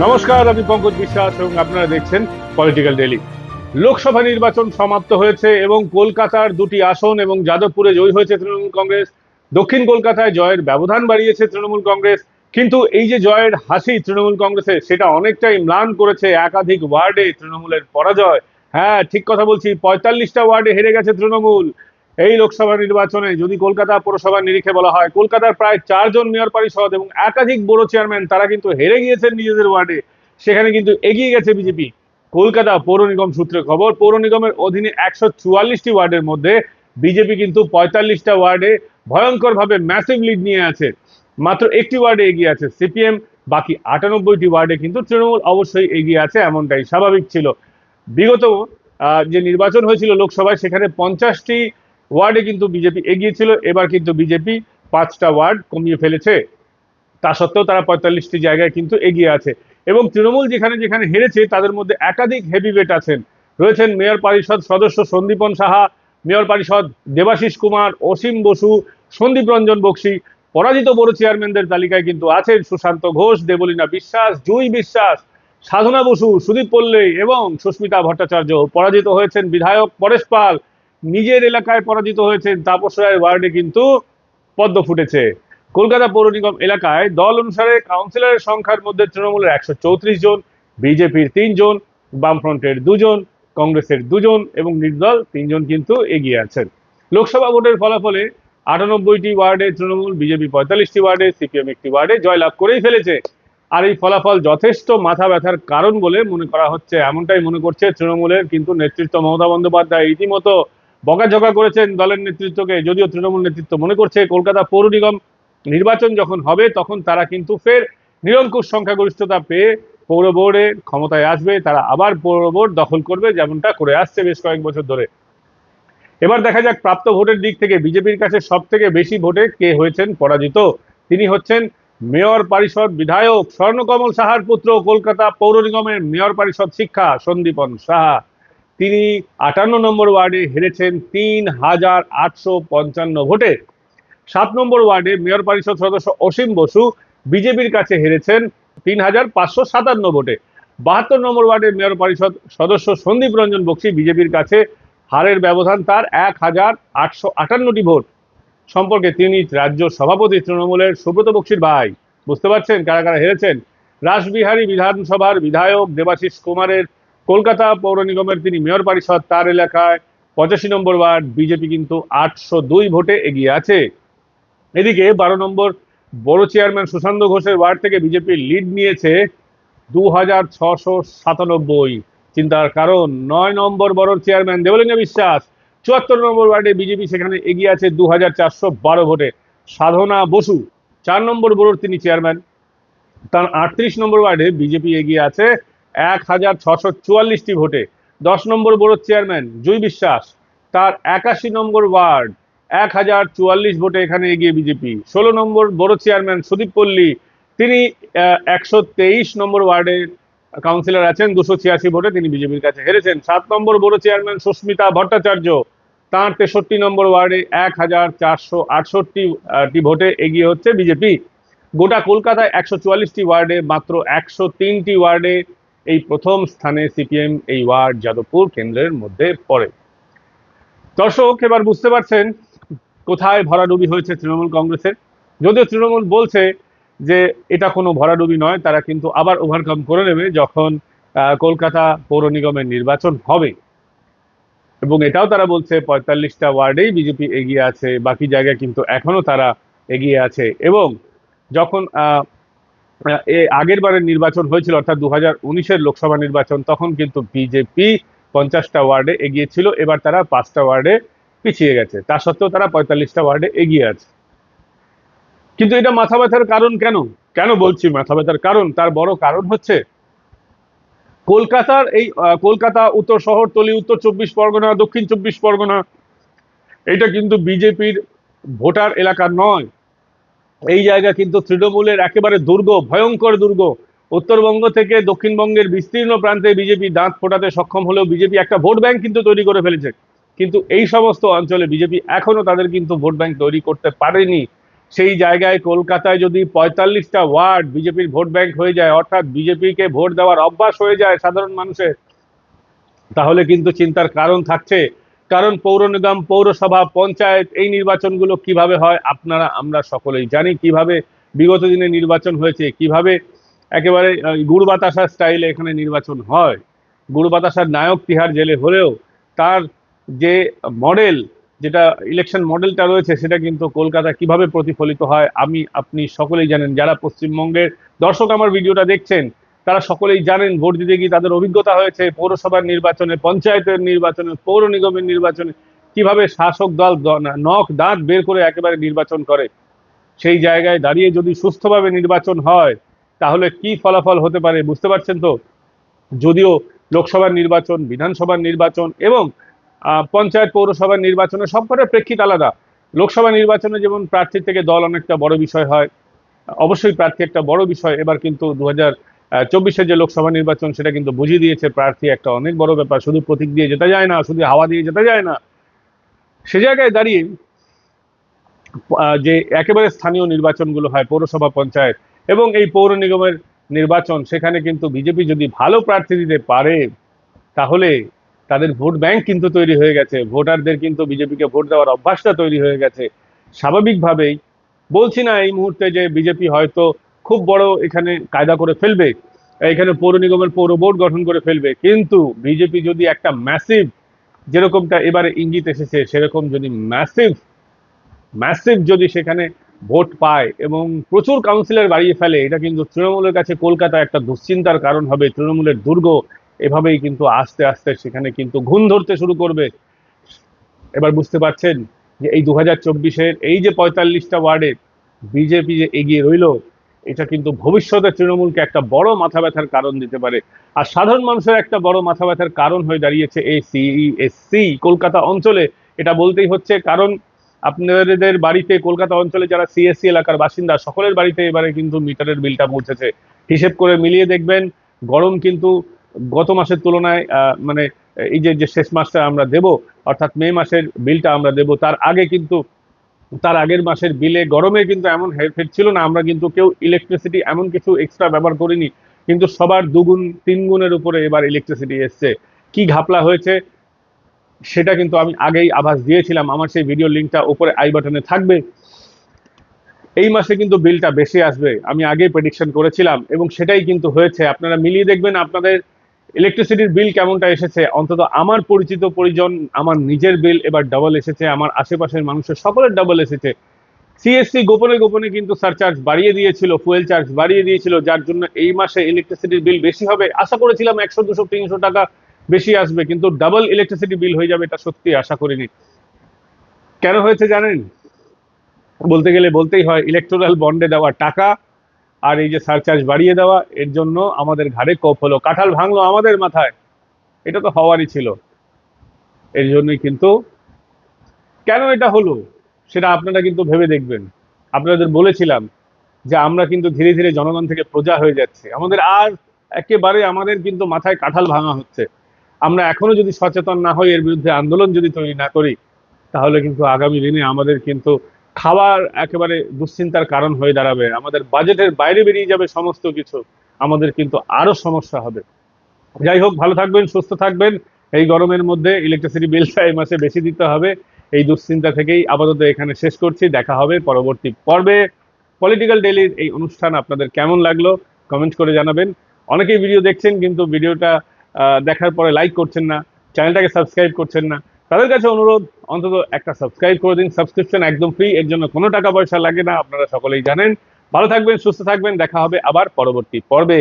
নমস্কার, আমি পঙ্কজ বিশ্বাস এবং আপনারা দেখছেন পলিটিক্যাল ডেলি লোকসভা নির্বাচন সমাপ্ত হয়েছে এবং কলকাতার দুটি আসন এবং যাদবপুরে জয়ী হয়েছে তৃণমূল কংগ্রেস। দক্ষিণ কলকাতায় জয়ের ব্যবধান বাড়িয়েছে তৃণমূল কংগ্রেস। কিন্তু এই যে জয়ের হাসি তৃণমূল কংগ্রেসের, সেটা অনেকটাই ম্লান করেছে একাধিক ওয়ার্ডে তৃণমূলের পরাজয়। হ্যাঁ ঠিক কথা বলছি, পঁয়তাল্লিশটা ওয়ার্ডে হেরে গেছে তৃণমূল। এই লোকসভা নির্বাচনে যদি কলকাতা পৌরসভার নিরিখে বলা হয়, কলকাতার প্রায় চারজন মেয়র পরিষদ এবং একাধিক বড় চেয়ারম্যান তারা কিন্তু হেরে গিয়েছেন নিজেদের ওয়ার্ডে। সেখানে কিন্তু এগিয়ে গেছে বিজেপি। কলকাতা পৌর নিগম সূত্রে খবর, পৌর নিগমের অধীনে একশো চুয়াল্লিশটি ওয়ার্ডের মধ্যে বিজেপি কিন্তু পঁয়তাল্লিশটা ওয়ার্ডে ভয়ঙ্করভাবে ম্যাসিভ লিড নিয়ে আছে। মাত্র একটি ওয়ার্ডে এগিয়ে আছে সিপিএম, বাকি আটানব্বইটি ওয়ার্ডে কিন্তু তৃণমূল অবশ্যই এগিয়ে আছে, এমনটাই স্বাভাবিক ছিল। বিগত যে নির্বাচন হয়েছিল লোকসভায়, সেখানে পঞ্চাশটি ওয়ার্ডে কিন্তু বিজেপি এগিয়েছিল এবার কিন্তু বিজেপি পাঁচটা ওয়ার্ড কমিয়ে ফেলেছে। তা সত্ত্বেও তারা পঁয়তাল্লিশটি জায়গায় কিন্তু এগিয়ে আছে। এবং তৃণমূল যেখানে যেখানে হেরেছে, তাদের মধ্যে একাধিক হেভিওয়েট আছেন। রয়েছেন মেয়র পরিষদ সদস্য সন্দীপন সাহা, মেয়র পরিষদ দেবাশিস কুমার, অসীম বসু, সন্দীপ রঞ্জন বক্সি, পরাজিত বড় চেয়ারম্যানদের তালিকায় কিন্তু আছেন সুশান্ত ঘোষ, দেবলীনা বিশ্বাস, জুই বিশ্বাস, সাধনা বসু, সুদীপ পল্লে এবং সুস্মিতা ভট্টাচার্য। পরাজিত হয়েছেন বিধায়ক পরেশ পাল নিজের এলাকায় পরাজিত হয়েছেন তাপস রায়ের ওয়ার্ডে কিন্তু পদ্ম ফুটেছে। কলকাতা পৌর নিগম এলাকায় দল অনুসারে কাউন্সিলরের সংখ্যার মধ্যে তৃণমূলের একশো চৌত্রিশ জন, বিজেপির তিনজন বামফ্রন্টের দুজন কংগ্রেসের দুজন এবং নির্দল তিনজন কিন্তু এগিয়ে আছেন। লোকসভা ভোটের ফলাফলে আটানব্বইটি ওয়ার্ডে তৃণমূল, বিজেপি পঁয়তাল্লিশটি ওয়ার্ডে, সিপিএম একটি ওয়ার্ডে জয়লাভ করেই ফেলেছে। আর এই ফলাফল যথেষ্ট মাথা ব্যথার কারণ বলে মনে করা হচ্ছে, এমনটাই মনে করছে তৃণমূলের কিন্তু নেতৃত্ব মমতা বন্দ্যোপাধ্যায় রীতিমতো বকাঝকা করেছেন দলের নেতৃত্বকে, যদিও তৃণমূল নেতৃত্ব মনে করছে কলকাতা পৌর নিগম নির্বাচন যখন হবে, তখন তারা কিন্তু ফের নিরঙ্কুশ সংখ্যাগরিষ্ঠতা পেয়ে পৌর বোর্ডে ক্ষমতায় আসবে। তারা আবার পৌর বোর্ড দখল করবে যেমনটা করে আসছে বেশ কয়েক বছর ধরে। এবার দেখা যাক প্রাপ্ত ভোটের দিক থেকে বিজেপির কাছে সব থেকে বেশি ভোটে কে হয়েছেন পরাজিত? তিনি হচ্ছেন মেয়র পরিষদ বিধায়ক স্বর্ণকমল সাহার পুত্র, কলকাতা পৌর নিগমের মেয়র পরিষদ শিক্ষা সন্দীপন সাহা। তিনি আটান্ন নম্বর ওয়ার্ডে হেরেছেন তিন হাজার আটশো পঞ্চান্ন ভোটে। সাত নম্বর ওয়ার্ডে মেয়র পরিষদ সদস্য অসীম বসু বিজেপির কাছে হেরেছেন তিন হাজার পাঁচশো সাতান্ন ভোটে। বাহাত্তর নম্বর ওয়ার্ডে মেয়র পরিষদ সদস্য সন্দীপ রঞ্জন বক্সি বিজেপির কাছে হারের ব্যবধান তার এক হাজার আটশো আটান্নটি ভোট। সম্পর্কে তিনি রাজ্য সভাপতি তৃণমূলের সুব্রত বক্সির ভাই। বুঝতে পারছেন কারা কারা হেরেছেন? রাসবিহারী বিধানসভার বিধায়ক দেবাশিস কুমারের কলকাতা পৌর নিগমের তিনি মেয়র পরিষদ, তার এলাকায় পঁচাশি নম্বর ওয়ার্ড, বিজেপি কিন্তু আটশো দুই ভোটে এগিয়ে আছে। এদিকে বারো নম্বর বড় চেয়ারম্যান সুশান্ত ঘোষের ওয়ার্ড থেকে বিজেপি লিড নিয়েছে দু হাজার ছশো সাতানব্বই। চিন্তার কারণ, নয় নম্বর বড় চেয়ারম্যান দেবলিঙ্গ বিশ্বাস, চুয়াত্তর নম্বর ওয়ার্ডে বিজেপি সেখানে এগিয়ে আছে দু হাজার চারশো বারো ভোটে। সাধনা বসু, চার নম্বর বড়োর তিনি চেয়ারম্যান, তার আটত্রিশ নম্বর ওয়ার্ডে বিজেপি এগিয়ে আছে এক হাজার ছশো চুয়াল্লিশটি ভোটে। দশ নম্বর বড় চেয়ারম্যান, জুই বিশ্বাস। তার একাশি নম্বর ওয়ার্ড, এক হাজার চুয়াল্লিশ ভোটে এখানে এগিয়ে বিজেপি। ষোলো নম্বর বড় চেয়ারম্যান, সুদীপ পল্লী। তিনি একশো তেইশ নম্বর ওয়ার্ডের কাউন্সিলর আছেন, দুশো ছিয়াশি ভোটে তিনি বিজেপির কাছে হেরেছেন। সাত নম্বর বড় চেয়ারম্যান, সুস্মিতা ভট্টাচার্য। তাঁর তেষট্টি নম্বর ওয়ার্ডে এক হাজার চারশো আটষট্টি ভোটে এগিয়ে হচ্ছে বিজেপি। গোটা কলকাতায় একশো চুয়াল্লিশটি ওয়ার্ডে, মাত্র একশো তিনটি ওয়ার্ডে এই প্রথম স্থানে সিপিএম এই ওয়ার্ড যাদবপুর কেন্দ্রের মধ্যে পড়ে। দর্শক, এবার বুঝতে পারছেন কোথায় ভরাডুবি হয়েছে তৃণমূল কংগ্রেসের। যদিও তৃণমূল বলছে যে এটা কোনো ভরাডুবি নয়, তারা কিন্তু আবার ওভারকাম করে নেবে যখন কলকাতা পৌর নিগমের নির্বাচন হবে। এবং এটাও তারা বলছে পঁয়তাল্লিশটা ওয়ার্ডেই বিজেপি এগিয়ে আছে, বাকি জায়গায় কিন্তু এখনও তারা এগিয়ে আছে। এবং যখন আগের বারের নির্বাচন হয়েছিল, অর্থাৎ দু হাজার লোকসভা নির্বাচন, তখন কিন্তু বিজেপি পঞ্চাশটা ওয়ার্ডে এগিয়ে ছিল, এবার তারা পাঁচটা ওয়ার্ডে পিছিয়ে গেছে। তা সত্ত্বেও তারা পঁয়তাল্লিশটা ওয়ার্ডে এগিয়ে আছে। কিন্তু এটা মাথা ব্যথার কারণ কেন? কেন বলছি মাথা ব্যথার কারণ? তার বড় কারণ হচ্ছে, কলকাতার এই কলকাতা উত্তর শহরতলি উত্তর চব্বিশ পরগনা, দক্ষিণ চব্বিশ পরগনা, এটা কিন্তু বিজেপির ভোটার এলাকা নয়। এই জায়গা কিন্তু তৃণমূলের একেবারে দুর্গ, ভয়ঙ্কর দুর্গ। উত্তরবঙ্গ থেকে দক্ষিণবঙ্গের বিস্তীর্ণ প্রান্তে বিজেপি দাঁত ফোটাতে সক্ষম হলেও বিজেপি একটা ভোট ব্যাংক কিন্তু তৈরি করে ফেলেছে। কিন্তু এই সমস্ত অঞ্চলে বিজেপি এখনও তাদের কিন্তু ভোট ব্যাংক তৈরি করতে পারেনি। সেই জায়গায় কলকাতায় যদি পঁয়তাল্লিশটা ওয়ার্ড বিজেপির ভোট ব্যাংক হয়ে যায়, অর্থাৎ বিজেপিকে ভোট দেওয়ার অভ্যাস হয়ে যায় সাধারণ মানুষের, তাহলে কিন্তু চিন্তার কারণ থাকছে। কারণ পৌর নিগম পৌরসভা, পঞ্চায়েত, এই নির্বাচনগুলো কীভাবে হয় আপনারা, আমরা সকলেই জানি কীভাবে বিগত দিনে নির্বাচন হয়েছে, কীভাবে একেবারে গুড় বাতাসার স্টাইলে এখানে নির্বাচন হয়। গুড় বাতাসার নায়ক তিহার জেলে হলেও তার যে মডেল, যেটা ইলেকশন মডেলটা রয়েছে, সেটা কিন্তু কলকাতা কীভাবে প্রতিফলিত হয়, আমি, আপনি সকলেই জানেন। যারা পশ্চিমবঙ্গের দর্শক আমার ভিডিওটা দেখছেন তারা সকলেই জানেন, ভোট দিতে গিয়ে তাদের অভিজ্ঞতা হয়েছে, পৌরসভার নির্বাচনে, পঞ্চায়েতের নির্বাচনে, পৌর নিগমের নির্বাচনে। কীভাবে শাসক দল নখ, দাঁত বের করে একেবারে নির্বাচন করে? সেই জায়গায় দাঁড়িয়ে যদি সুস্থভাবে নির্বাচন হয়, তাহলে কি ফলাফল হতে পারে বুঝতে পারছেন তো? যদিও লোকসভার নির্বাচন, বিধানসভার নির্বাচন এবং পঞ্চায়েত পৌরসভার নির্বাচনে সবকটার প্রেক্ষিত আলাদা। লোকসভা নির্বাচনে যেমন প্রার্থীর থেকে দল অনেকটা বড় বিষয় হয়, অবশ্যই প্রার্থী একটা বড় বিষয়। এবার কিন্তু দু হাজার হাজার চব্বিশের যে লোকসভা নির্বাচন, সেটা কিন্তু বুঝিয়ে দিয়েছে প্রার্থী একটা অনেক বড় ব্যাপার। শুধু প্রতীক দিয়ে যেতে যায় না, শুধু হাওয়া দিয়ে যেতে যায় না। সে জায়গায় দাঁড়িয়ে যে একেবারে স্থানীয় নির্বাচনগুলো হয়, পৌরসভা পঞ্চায়েত এবং এই পৌর নিগমের নির্বাচন, সেখানে কিন্তু বিজেপি যদি ভালো প্রার্থী দিতে পারে, তাহলে তাদের ভোট ব্যাংক কিন্তু তৈরি হয়ে গেছে। ভোটারদের কিন্তু বিজেপিকে ভোট দেওয়ার অভ্যাসটা তৈরি হয়ে গেছে। স্বাভাবিকভাবেই বলছি না এই মুহূর্তে যে বিজেপি হয়তো খুব বড় এখানে কায়দা করে ফেলবে, এখানে পৌর নিগমের পৌর বোর্ড গঠন করে ফেলবে। কিন্তু বিজেপি যদি একটা ম্যাসিভ যেরকমটা এবারে ইঙ্গিত এসেছে, সেরকম যদি ম্যাসিভ ম্যাসিভ যদি সেখানে ভোট পায় এবং প্রচুর কাউন্সিলর বাড়িয়ে ফেলে, এটা কিন্তু তৃণমূলের কাছে কলকাতা একটা দুশ্চিন্তার কারণ হবে। তৃণমূলের দুর্গ এভাবেই কিন্তু আস্তে আস্তে সেখানে কিন্তু ঘুণ ধরতে শুরু করবে। এবার বুঝতে পারছেন যে এই দু হাজার চব্বিশের এই যে পঁয়তাল্লিশটা ওয়ার্ডে বিজেপি যে এগিয়ে রইল এটা কিন্তু ভবিষ্যতে তৃণমূলকে একটা বড় মাথা ব্যথার কারণ দিতে পারে। আর সাধারণ মানুষের একটা বড় মাথা ব্যথার কারণ হয়ে দাঁড়িয়েছে এই সিইএসসি কলকাতা অঞ্চলে। এটা বলতেই হচ্ছে, কারণ আপনাদের বাড়িতে কলকাতা অঞ্চলে যারা সিএসসি এলাকার বাসিন্দা, সকলের বাড়িতে এবারে কিন্তু মিটারের বিলটা পৌঁছেছে। হিসেব করে মিলিয়ে দেখবেন, গরম কিন্তু গত মাসের তুলনায় মানে এই যে শেষ মাসটা আমরা দেব, অর্থাৎ মে মাসের বিলটা আমরা দেব, তার আগে কিন্তু তার আগের মাসের বিলে গরমে কিন্তু এমন হেরফের ছিল না, আমরা কিন্তু কেউ ইলেকট্রিসিটি এমন কিছু এক্সট্রা ব্যবহার করিনি, কিন্তু সবার দুগুণ তিন গুণের উপরে এবার ইলেকট্রিসিটি এসছে। কি ঘাপলা হয়েছে, সেটা কিন্তু আমি আগেই আভাস দিয়েছিলাম, আমার সেই ভিডিও লিঙ্কটা উপরে আই বাটনে থাকবে। এই মাসে কিন্তু বিলটা বেশি আসবে, আমি আগেই প্রেডিকশন করেছিলাম, এবং সেটাই কিন্তু হয়েছে। আপনারা মিলিয়ে দেখবেন, আপনাদের ইলেকট্রিসিটির বিল কেমনটা এসেছে? অন্তত আমার পরিচিত পরিজন, আমার নিজের বিল এবার ডাবল এসেছে, আমার আশেপাশের মানুষের সকলের ডাবল এসেছে। সিএসসি গোপনে গোপনে কিন্তু সারচার্জ বাড়িয়ে দিয়েছিল ফুয়েল চার্জ বাড়িয়ে দিয়েছিল, যার জন্য এই মাসে ইলেকট্রিসিটির বিল বেশি হবে। আশা করেছিলাম একশো, দুশো, তিনশো টাকা বেশি আসবে, কিন্তু ডাবল ইলেকট্রিসিটি বিল হয়ে যাবে এটা সত্যি আশা করিনি। কেন হয়েছে জানেন? বলতে গেলে বলতেই হয় ইলেকট্রাল বন্ডে দেওয়া টাকা আর এই যে সারচার্জ বাড়িয়ে দেওয়া, এর জন্য আমাদের ঘাড়ে কোপ হলো। কাঁঠাল ভাঙলো আমাদের মাথায়। এটা তো হওয়ারই ছিল। এর জন্যই কিন্তু কেন এটা হলো, সেটা আপনারা কিন্তু ভেবে দেখবেন। আপনাদের বলেছিলাম যে আমরা কিন্তু ধীরে ধীরে জনগণ থেকে প্রজা হয়ে যাচ্ছে। আমাদের আর একেবারে আমাদের কিন্তু মাথায় কাঁঠাল ভাঙা হচ্ছে। আমরা এখনও যদি সচেতন না হই, এর বিরুদ্ধে আন্দোলন যদি তৈরি না করি, তাহলে কিন্তু আগামী দিনে আমাদের কিন্তু খাবার একেবারে দুশ্চিন্তার কারণ হয়ে দাঁড়াবে। আমাদের বাজেটের বাইরে বেরিয়ে যাবে সমস্ত কিছু। আমাদের কিন্তু আরও সমস্যা হবে। যাই হোক, ভালো থাকবেন, সুস্থ থাকবেন। এই গরমের মধ্যে ইলেকট্রিসিটি বিলটা এই মাসে বেশি দিতে হবে। এই দুশ্চিন্তা থেকেই আপাতত এখানে শেষ করছি। দেখা হবে পরবর্তী পর্বে। পলিটিক্যাল ডেলির এই অনুষ্ঠান আপনাদের কেমন লাগল কমেন্ট করে জানাবেন। অনেকেই ভিডিও দেখছেন, কিন্তু ভিডিওটা দেখার পরে লাইক করছেন না। চ্যানেলটাকে সাবস্ক্রাইব করছেন না। তাদের কাছে অনুরোধ, অন্তত একটা সাবস্ক্রাইব করে দিন। সাবস্ক্রিপশন একদম ফ্রি এর জন্য কোনো টাকা পয়সা লাগে না, আপনারা সকলেই জানেন। ভালো থাকবেন, সুস্থ থাকবেন, দেখা হবে আবার পরবর্তী পর্বে।